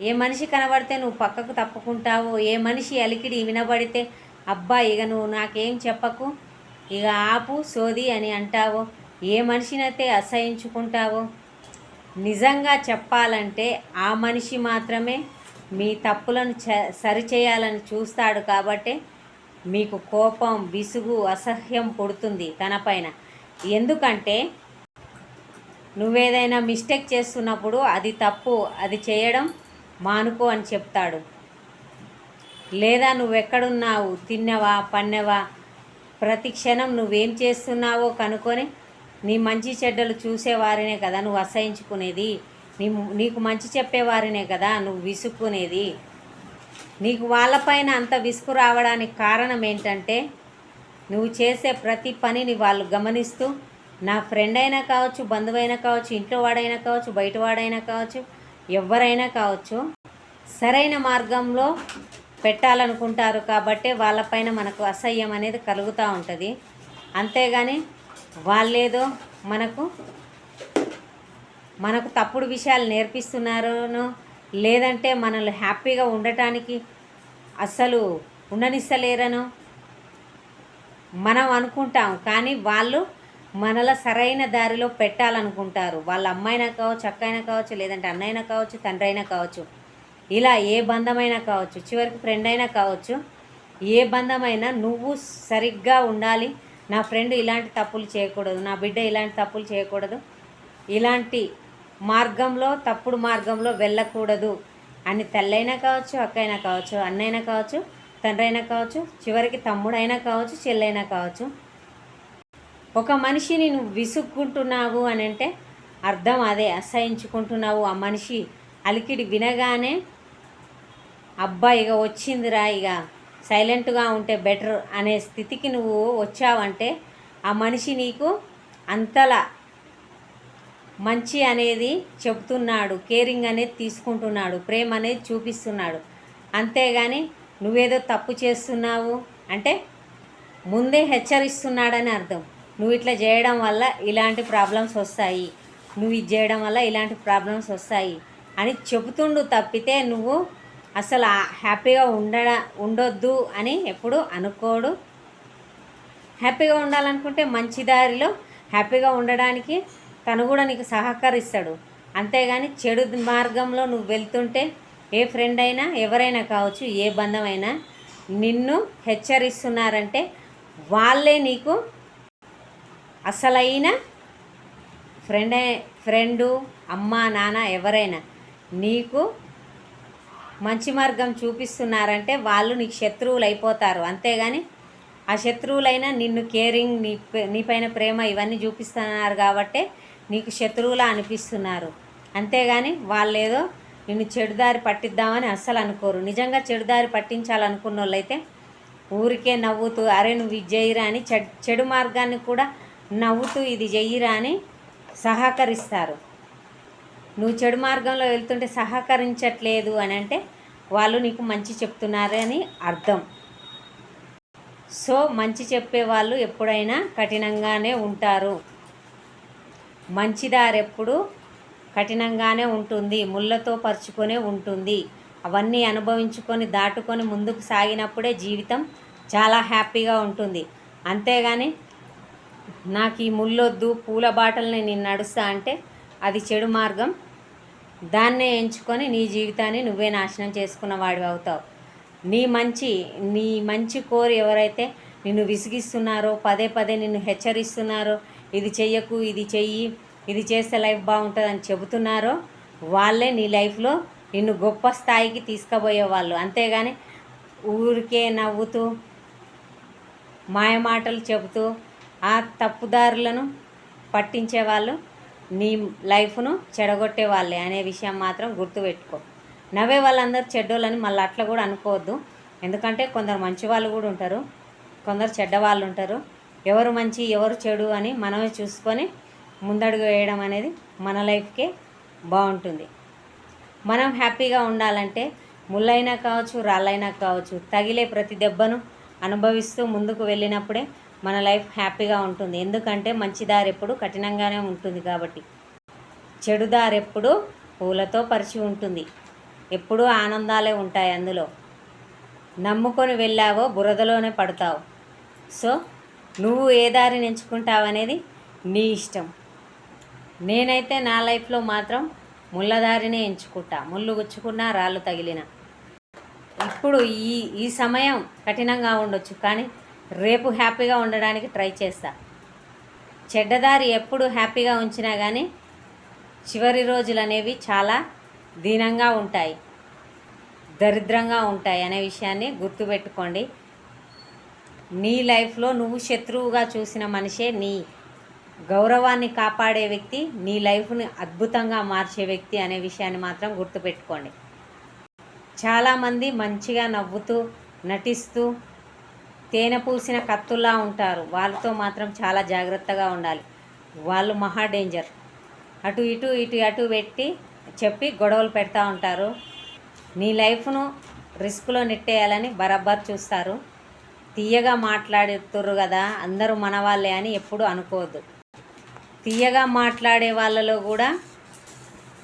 ఏ మనిషి కనబడితే నువ్వు పక్కకు తప్పుకుంటావో ఏ మనిషి అలికిడి వినబడితే అబ్బా ఇక నువ్వు నాకేం చెప్పకు ఇక ఆపు సోది అని అంటావో ఏ మనిషినైతే అసహించుకుంటావో నిజంగా చెప్పాలంటే ఆ మనిషి మాత్రమే మీ తప్పులను చ సరిచేయాలని చూస్తాడు కాబట్టి మీకు కోపం విసుగు అసహ్యం పుడుతుంది తనపైన ఎందుకంటే నువ్వేదైనా మిస్టేక్ చేస్తున్నప్పుడు అది తప్పు అది చేయడం మానుకో అని చెప్తాడు. లేదా నువ్వెక్కడున్నావు? తిన్నవా? పన్నెవా? ప్రతి క్షణం నువ్వేం చేస్తున్నావో కనుక్కొని నీ మంచి చెడ్డలు చూసేవారినే కదా నువ్వు అసహించుకునేది. నీ నీకు మంచి చెప్పేవారినే కదా నువ్వు విసుక్కునేది. నీకు వాళ్ళపైన అంత విసుగు రావడానికి కారణం ఏంటంటే నువ్వు చేసే ప్రతి పనిని వాళ్ళు గమనిస్తూ నా ఫ్రెండ్ అయినా కావచ్చు బంధువైనా కావచ్చు ఇంట్లో వాడైనా కావచ్చు బయటవాడైనా కావచ్చు ఎవరైనా కావచ్చు సరైన మార్గంలో పెట్టాలనుకుంటారు కాబట్టి వాళ్ళపైన మనకు అసహ్యం అనేది కలుగుతూ ఉంటుంది. అంతేగాని వాళ్ళేదో మనకు మనకు తప్పుడు విషయాలు నేర్పిస్తున్నారనో లేదంటే మనల్ని హ్యాపీగా ఉండటానికి అస్సలు ఉండనిస్తలేరను మనం అనుకుంటాం. కానీ వాళ్ళు మనల సరైన దారిలో పెట్టాలనుకుంటారు. వాళ్ళ అమ్మాయినా కావచ్చు అక్కైనా కావచ్చు లేదంటే అన్నైనా కావచ్చు తండ్రి అయినా కావచ్చు. ఇలా ఏ బంధమైనా కావచ్చు చివరికి ఫ్రెండ్ అయినా కావచ్చు ఏ బంధమైనా నువ్వు సరిగ్గా ఉండాలి. నా ఫ్రెండ్ ఇలాంటి తప్పులు చేయకూడదు నా బిడ్డ ఇలాంటి తప్పులు చేయకూడదు. ఇలాంటి మార్గంలో తప్పుడు మార్గంలో వెళ్ళకూడదు. అని తల్లైనా కావచ్చు అక్కైనా కావచ్చు అన్నైనా కావచ్చు తండ్రి అయినా కావచ్చు చివరికి తమ్ముడైనా కావచ్చు చెల్లైనా కావచ్చు ఒక మనిషిని నువ్వు విసుక్కుంటున్నావు అని అంటే అర్థం అదే అసహించుకుంటున్నావు. ఆ మనిషి అలికిడి వినగానే అబ్బా ఇక వచ్చిందిరా ఇక సైలెంట్గా ఉంటే బెటర్ అనే స్థితికి నువ్వు వచ్చావంటే ఆ మనిషి నీకు అంతలా మంచి అనేది చెప్తున్నాడు కేరింగ్ అనేది తీసుకుంటున్నాడు ప్రేమ అనేది చూపిస్తున్నాడు. అంతేగాని నువ్వేదో తప్పు చేస్తున్నావు అంటే ముందే హెచ్చరిస్తున్నాడని అర్థం. నువ్వు ఇట్లా చేయడం వల్ల ఇలాంటి ప్రాబ్లమ్స్ వస్తాయి. నువ్వు ఇది చేయడం వల్ల ఇలాంటి ప్రాబ్లమ్స్ వస్తాయి అని చెబుతుండు తప్పితే నువ్వు అసలు హ్యాపీగా ఉండ ఉండొద్దు అని ఎప్పుడు అనుకోడు. హ్యాపీగా ఉండాలనుకుంటే మంచి దారిలో హ్యాపీగా ఉండడానికి తను కూడా నీకు సహకరిస్తాడు. అంతేగాని చెడు మార్గంలో నువ్వు వెళ్తుంటే ఏ ఫ్రెండ్ అయినా ఎవరైనా కావచ్చు ఏ బంధమైనా నిన్ను హెచ్చరిస్తున్నారంటే వాళ్ళే నీకు అసలైన ఫ్రెండే ఫ్రెండు అమ్మ నాన్న ఎవరైనా నీకు మంచి మార్గం చూపిస్తున్నారంటే వాళ్ళు నీకు శత్రువులు అయిపోతారు అంతేగాని ఆ శత్రువులైనా నిన్ను కేరింగ్ నీ నీపైన ప్రేమ ఇవన్నీ చూపిస్తున్నారు కాబట్టే నీకు శత్రువులా అనిపిస్తున్నారు. అంతేగాని వాళ్ళు ఏదో నిన్ను చెడుదారి పట్టిద్దామని అస్సలు అనుకోరు. నిజంగా చెడుదారి పట్టించాలనుకున్న వాళ్ళైతే ఊరికే నవ్వుతూ అరే నువ్వు ఇది చెయ్యిరా అని చెడు మార్గాన్ని కూడా నవ్వుతూ ఇది చెయ్యిరా అని సహకరిస్తారు. నువ్వు చెడు మార్గంలో వెళ్తుంటే సహకరించట్లేదు అని అంటే వాళ్ళు నీకు మంచి చెప్తున్నారని అర్థం. సో మంచి చెప్పే వాళ్ళు ఎప్పుడైనా కఠినంగానే ఉంటారు. మంచిదారెప్పుడు కఠినంగానే ఉంటుంది ముళ్ళతో పరుచుకొనే ఉంటుంది. అవన్నీ అనుభవించుకొని దాటుకొని ముందుకు సాగినప్పుడే జీవితం చాలా హ్యాపీగా ఉంటుంది. అంతేగాని నాకు ఈ ముళ్ళొద్దు పూల బాటల్ని నేను నడుస్తా అంటే అది చెడు మార్గం. దాన్నే ఎంచుకొని నీ జీవితాన్ని నువ్వే నాశనం చేసుకున్న వాడివి అవుతావు. నీ మంచి నీ మంచి కోరి ఎవరైతే నిన్ను విసిగిస్తున్నారో పదే పదే నిన్ను హెచ్చరిస్తున్నారో ఇది చెయ్యకు ఇది చెయ్యి ఇది చేస్తే లైఫ్ బాగుంటుందని చెబుతున్నారో వాళ్ళే నీ లైఫ్లో నిన్ను గొప్ప స్థాయికి తీసుకుపోయే వాళ్ళు. అంతేగాని ఊరికే నవ్వుతూ మాయమాటలు చెబుతూ ఆ తప్పుదారులను పట్టించే వాళ్ళు నీ లైఫ్ను చెడగొట్టే వాళ్ళే అనే విషయం మాత్రం గుర్తుపెట్టుకో. నవ్వే వాళ్ళందరూ చెడ్డోళ్ళని మళ్ళీ అట్లా కూడా అనుకోవద్దు. ఎందుకంటే కొందరు మంచి వాళ్ళు కూడా ఉంటారు కొందరు చెడ్డ వాళ్ళు ఉంటారు. ఎవరు మంచి ఎవరు చెడు అని మనమే చూసుకొని ముందడుగు వేయడం అనేది మన లైఫ్కే బాగుంటుంది. మనం హ్యాపీగా ఉండాలంటే ముళ్ళైనా కావచ్చు రాళ్ళైనా కావచ్చు తగిలే ప్రతి దెబ్బను అనుభవిస్తూ ముందుకు వెళ్ళినప్పుడే మన లైఫ్ హ్యాపీగా ఉంటుంది. ఎందుకంటే మంచి దారి ఎప్పుడు కఠినంగానే ఉంటుంది కాబట్టి. చెడు దారి ఎప్పుడు పూలతో పరిచి ఉంటుంది. ఎప్పుడూ ఆనందాలే ఉంటాయి అందులో. నమ్ముకొని వెళ్ళావో బురదలోనే పడతావు. సో నువ్వు ఏ దారిని ఎంచుకుంటావనేది నీ ఇష్టం. నేనైతే నా లైఫ్లో మాత్రం ముళ్ళదారినే ఎంచుకుంటా. ముళ్ళు గుచ్చుకున్నా రాళ్ళు తగిలిన. ఇప్పుడు ఈ ఈ సమయం కఠినంగా ఉండొచ్చు. కానీ రేపు హ్యాపీగా ఉండడానికి ట్రై చేస్తా. చెడ్డదారి ఎప్పుడు హ్యాపీగా ఉంచినా కానీ చివరి రోజులు అనేవి చాలా దీనంగా ఉంటాయి. దరిద్రంగా ఉంటాయి అనే విషయాన్ని గుర్తుపెట్టుకోండి నీ లైఫ్లో నువ్వు శత్రువుగా చూసిన మనిషే నీ. గౌరవాన్ని కాపాడే వ్యక్తి నీ లైఫ్ని అద్భుతంగా మార్చే వ్యక్తి అనే విషయాన్ని మాత్రం గుర్తుపెట్టుకోండి చాలామంది మంచిగా నవ్వుతూ నటిస్తూ తేనె పూసిన కత్తుల్లా ఉంటారు. వాళ్ళతో మాత్రం చాలా జాగ్రత్తగా ఉండాలి. వాళ్ళు మహా డేంజర్. అటు ఇటు ఇటు అటు పెట్టి చెప్పి గొడవలు పెడతా ఉంటారు. నీ లైఫ్ను రిస్క్లో నెట్టేయాలని బరాబర్ చూస్తారు. తీయగా మాట్లాడుతుర్రు కదా అందరూ మన వాళ్ళే అని ఎప్పుడు అనుకోవద్దు. తీయగా మాట్లాడే వాళ్ళలో కూడా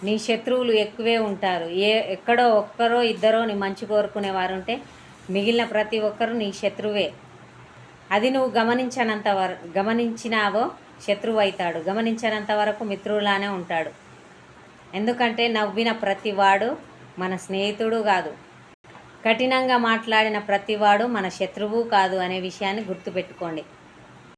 నీ శత్రువులు ఎక్కువే ఉంటారు. ఏ ఎక్కడో ఒక్కరో ఇద్దరో నీ మంచి కోరుకునేవారు ఉంటే మిగిలిన ప్రతి ఒక్కరూ నీ శత్రువే. అది నువ్వు గమనించనంత వర గమనించినావో శత్రువు అవుతాడు గమనించనంత వరకు మిత్రులానే ఉంటాడు. ఎందుకంటే నవ్విన ప్రతివాడు మన స్నేహితుడు కాదు. కఠినంగా మాట్లాడిన ప్రతివాడు మన శత్రువు కాదు అనే విషయాన్ని గుర్తుపెట్టుకోండి.